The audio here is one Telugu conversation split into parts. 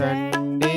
రండి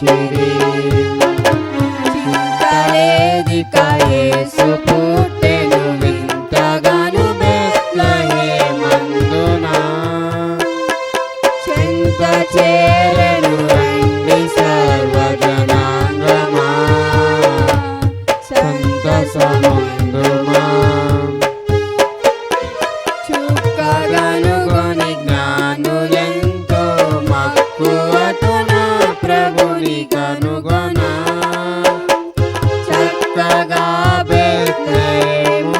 స్తుతులనరించిరి చింతలేదిక యేసు పుట్టెను వింతగాను బెత్లెహేమందున చెంత చేరెను రండి సర్వజనాంగమా. సంతసముందుమా చుక్కగనుగొని జ్ఞానులెంతో ప్రభుని కనుగొనా? చక్కగా బెత్లెహేము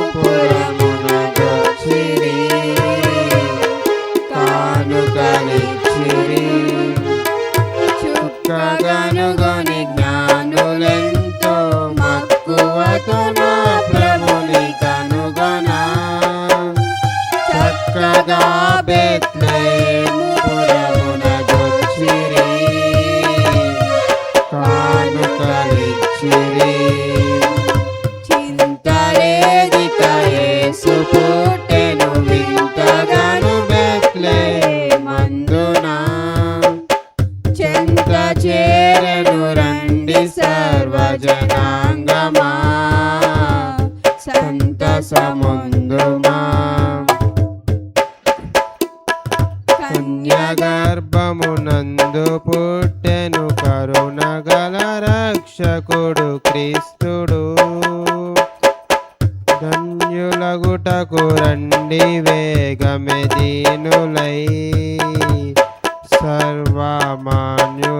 జ్ఞానులెంతో మక్కువతో నా ప్రభుని కనుగొనా? చక్కగా బెత్లెహేము కానుకలిచ్చిరి చింతలేదిక యేసు పుట్టెను వింతగాను బెత్లెహేమందున. చెంత చేరెను రండి సర్వజనా. రక్షకుడు క్రీస్తుడు. ధన్యులగుటకు రండి వేగమె దీనులై. సర్వమాన్యు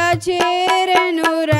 ചേരനുര